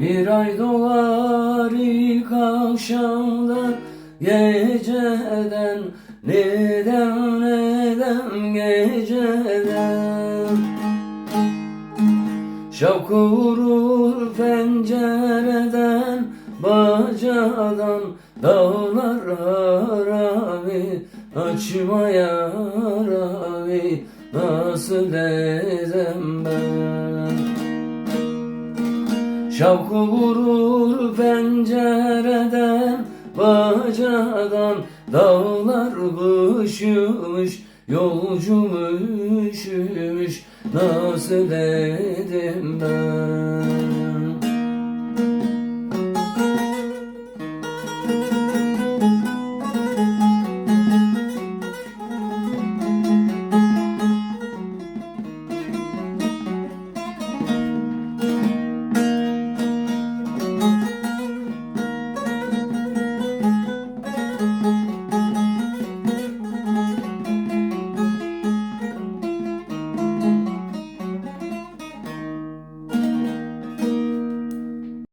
Bir ay dolar ilk akşamdan Geceden neden neden geceden? Şavkı vurur pencereden Bacadan dağlar haravi Açma yaravi Nasıl edem ben Şavkı vurur pencereden Bacadan dağlar kışımış Yolcum üşümüş. Nasıl edim ben